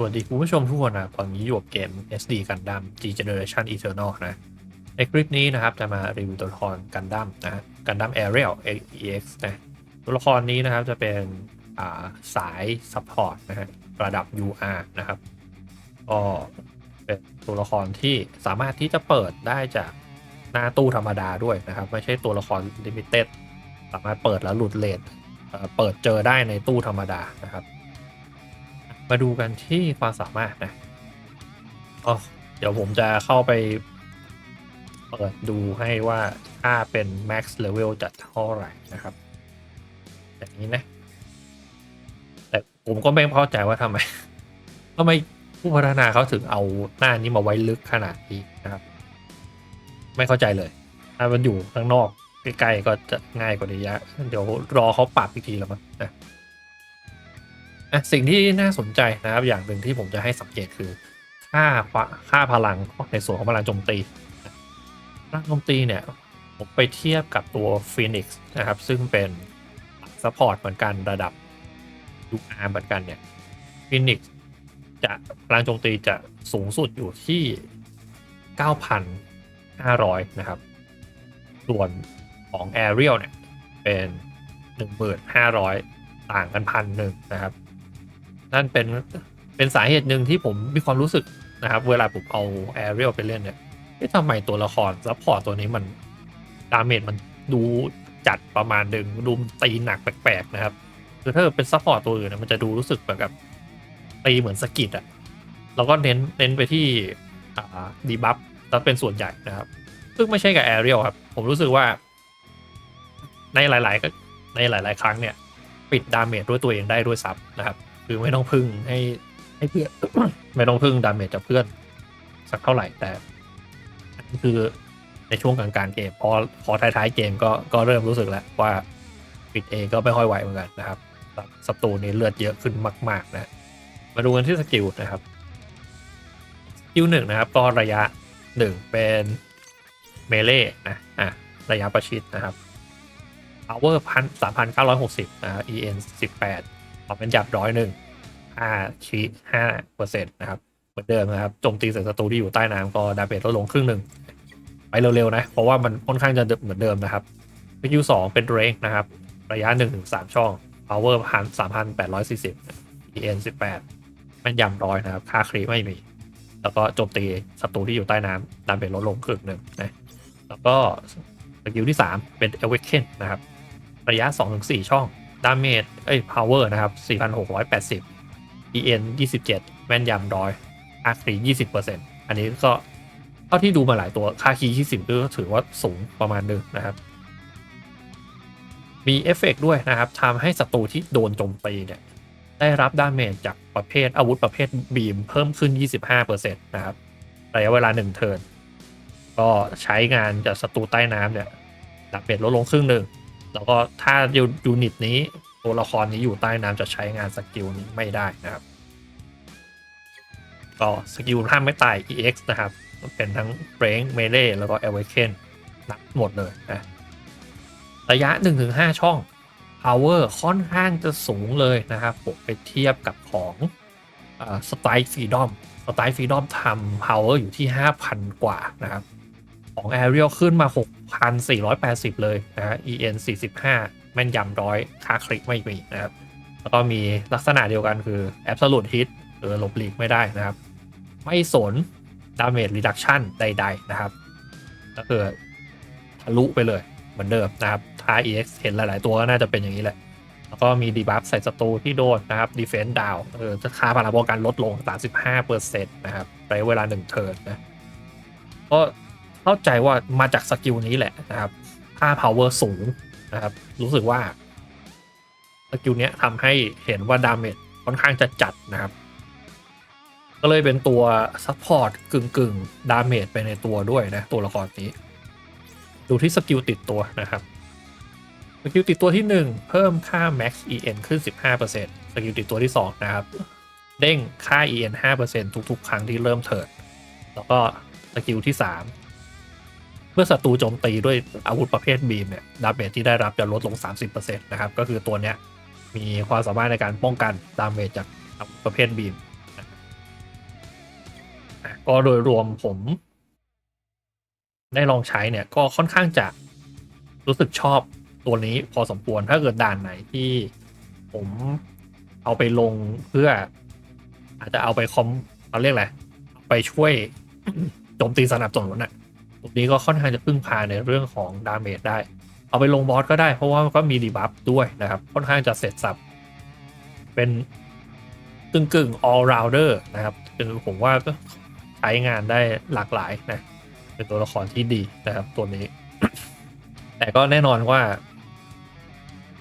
สวัสดีคุณผู้ชมทุกคนนะตอนนี้อยู่กับเกม SD Gundam G Generation Eternal นะ ในคลิปนี้นะครับจะมารีวิวตัวละครกันดั้มนะกันดั้ม Ariel EX นะตัวละครนี้นะครับจะเป็นาสายซัพพอร์ตนะฮะระดับ UR นะครับก็เป็นตัวละครที่สามารถที่จะเปิดได้จากหน้าตู้ธรรมดาด้วยนะครับ ไม่ใช่ตัวละครลิมิเต็ดสามารถเปิดแล้วหลุดเลทเปิดเจอได้ในตู้ธรรมดานะครับ มาดูกันที่ความสามารถนะอ๋อเดี๋ยวผมจะเข้าไปเปิดดูให้ว่าค่าเป็น max level จะเท่าไหร่นะครับแบบนี้นะ แต่ผมก็ไม่เข้าใจว่าทำไมทำไมผู้พัฒนาเขาถึงเอาหน้านี้มาไว้ลึกขนาดนี้นะครับ ไม่เข้าใจเลย ถ้ามันอยู่ข้างนอกใกล้ๆก็จะง่ายกว่านี้เยอะเดี๋ยวรอเขาปรับอีกทีแล้วมั้งนะ อะสิ่งที่น่าสนใจนะครับ อย่างหนึ่งที่ผมจะให้สังเกตคือ ค่าค่าพลังในส่วนของพลังโจมตีพลังโจมตีเนี่ย ผมไปเทียบกับตัว Phoenix นะครับ ซึ่งเป็นซัพพอร์ตเหมือนกันระดับยูอาร์เหมือนกันเนี่ย Phoenix จะพลังโจมตีจะสูงสุดอยู่ที่ 9,500 นะครับ ส่วนของ Ariel เนี่ยเป็น 1,500 ต่างกันพันหนึ่งนะครับ นั่นเป็นเป็นสาเหตุหนึ่งที่ผมมีความรู้สึกนะครับ เวลาผมเอาแอ r รียลไปเล่นเนี่ยเอ๊ะทำไมตัวละครซัพพอร์ตตัวนี้มันดาเมจมันดูจัดประมาณหนึ่งดูตีหนักแปลกๆนะครับคือถ้าเป็นซัพพอร์ตตัวอื่นนะมันจะดูรู้สึกเหมือนกับตีเหมือนสกิดอะแล้วก็เน้นเน้นไปที่อ่าดีบัฟแล้วเป็นส่วนใหญ่นะครับ ซึ่งไม่ใช่กับแอ r รียลครับ ผมรู้สึกว่า ในหลายๆก็ในหลาย ๆ ครั้งเนี่ย ปิดดาเมจด้วยตัวเองได้ด้วยซ้ำนะครับ คือไม่ต้องพึ่งให้ให้เพื่อนไม่ต้องพึ่งดาเมจจากเพื่อน สักเท่าไหร่แต่อันนี้คือในช่วงกลางๆเกมพอพอท้ายๆเกมก็ก็เริ่มรู้สึกแล้วว่าปิดเองก็ไม่ค่อยไหวเหมือนกันนะครับศัตรูนี้เลือดเยอะขึ้นมาก ๆ นะ มาดูกันที่สกิลนะครับสกิลหนึ่งนะครับก็ระยะหนึ่งเป็นเมเล่นะอะระยะประชิดนะครับ power พันสามพันเก้าร้อยหกสิบนะ en สิบแปด ควาเป็นจับร้อยหนึ่งห้าชีห้าเปอร์เซ็นต์นะครับ เหมือนเดิมนะครับโจมตีใส่ศัตรูที่อยู่ใต้น้ำก็ดาเมจลดลงครึ่งหนึ่งไปเร็วๆนะ เพราะว่ามันค่อนข้างจะเหมือนเดิมนะครับสกิลสองเป็นเรงนะครับ ระยะหนึ่งถึงสามช่อง power พันสามพันแปดร้อยสี่สิบ en สิบแปดแม่นยำร้อยนะครับ ค่าครีไม่มี แล้วก็โจมตีศัตรูที่อยู่ใต้น้ำดาเมจลดลงครึ่งหนึ่งนะแล้วก็สกิลที่ 3 เป็น Awaken นะครับ ระยะ 2-4 ช่อง ดาเมจเอ้ย power นะครับ 4,680 en 27 แม่นยำร้อยค่าคี20%อันนี้ก็เท่าที่ดูมาหลายตัวค่าคีย์20ก็ถือว่าสูงประมาณหนึงนะครับ มีเอฟเฟกต์ด้วยนะครับทำให้ศัตรูที่โดนโจมตีเนี่ยได้รับดาเมจจากประเภทอาวุธประเภทบีมเพิ่มขึ้น 25%นะครับระยะเวลา 1 เทิร์นก็ใช้งานจากศัตรูใต้น้ำเนี่ยดาเมจลดลงครึ่งหนึ่ง แล้วก็ถ้ายูนิตนี้ตัวละครนี้อยู่ใต้น้ำจะใช้งานสกิลนี้ไม่ได้นะครับ ก็สกิลห้ามไม่ตาย EX นะครับ เป็นทั้งเบรงเมเล่แล้วก็ Awaken นับหมดเลยนะระยะ 1-5 ช่อง Power ค่อนข้างจะสูงเลยนะครับผมไปเทียบกับของสไตล์ฟรีดอมสไตล์ฟรีดอมทำ Power อยู่ที่ 5,000 กว่านะครับ ของ Ariel ขึ้นมา 6,480 เลยนะฮะ EN 45 แม่นยำร้อยค่าคลิกไม่มีนะครับ แล้วก็มีลักษณะเดียวกันคือ Absolute Hit หรือหลบหลีกไม่ได้นะครับ ไม่สน Damage Reduction ใด ๆ นะครับ ก็คือทะลุไปเลยเหมือนเดิมนะครับท้า EX เห็นหลาย ๆ ตัวก็น่าจะเป็นอย่างนี้แหละ แล้วก็มีดีบัฟใส่ศัตรูที่โดนนะครับ Defense Down เออค่าพลังป้องกันลดลง 35%นะครับในเวลา 1 เทิร์นนะก็ เข้าใจว่ามาจากสกิลนี้แหละนะครับค่า power สูงนะครับ รู้สึกว่าสกิลเนี้ยทำให้เห็นว่าดาเมจค่อนข้างจะจัดนะครับ ก็เลยเป็นตัวซัพพอร์ตกึ่งกึ่งดาเมจไปในตัวด้วยนะ ตัวละครนี้ ดูที่สกิลติดตัวนะครับ สกิลติดตัวที่ 1 เพิ่มค่า max en ขึ้น 15%สกิลติดตัวที่ 2 นะครับ เด้งค่า en 5%ทุกๆ ครั้งที่เริ่มเทิร์นแล้วก็สกิลที่ 3 มื่อศัตรูโจมตีด้วยอาวุธประเภทบีมเนี่ยดาเมจที่ได้รับจะลดลง 30%นะครับก็คือตัวเนี้ยมีความสามารถในการป้องกันดาเมจจากอาวุธประเภทบีมก็โดยรวมผม ได้ลองใช้เนี่ยก็ค่อนข้างจะรู้สึกชอบตัวนี้พอสมควรถ้าเกิดด่านไหนที่ผมเอาไปลงเพื่อ อาจจะเอาไปคอมเขาเรียกอะไรไปช่วยโจมตีสนับสนุนน่ะ ตรงนี้ก็ค่อนข้างจะพึ่งพาในเรื่องของดาเมจได้ เอาไปลงบอสก็ได้ เพราะว่าก็มีดีบัฟด้วยนะครับ ค่อนข้างจะเสร็จสับ เป็นกึ่งกึ่ง all rounder นะครับเป็นผมว่าก็ใช้งานได้หลากหลายนะ เป็นตัวละครที่ดีนะครับ ตัวนี้ แต่ก็แน่นอนว่า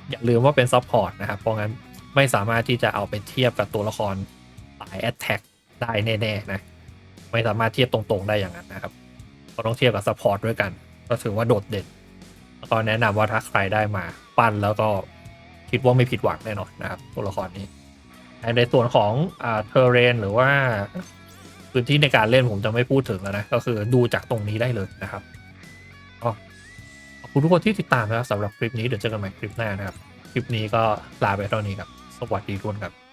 อย่าลืมว่าเป็นซัพพอร์ตนะครับ เพราะงั้นไม่สามารถที่จะเอาไปเทียบกับตัวละครสาย Attack ได้แน่ๆนะ ไม่สามารถเทียบตรงๆได้อย่างนั้นนะครับ ก็ต้องเทียบกับซัพพอร์ตด้วยกัน ก็ถือว่าโดดเด่น แล้วก็แนะนำว่าถ้าใครได้มาปั้นแล้วก็คิดว่าไม่ผิดหวังแน่นอนนะครับตัวละครนี้ ในส่วนของอ่าเทเรนหรือว่าพื้นที่ในการเล่นผมจะไม่พูดถึงแล้วนะ ก็คือดูจากตรงนี้ได้เลยนะครับก็ขอบคุณทุกคนที่ติดตามนะครับสำหรับคลิปนี้เดี๋ยวเจอกันใหม่คลิปหน้านะครับ คลิปนี้ก็ลาไปเท่านี้ครับ สวัสดีทุกคนครับ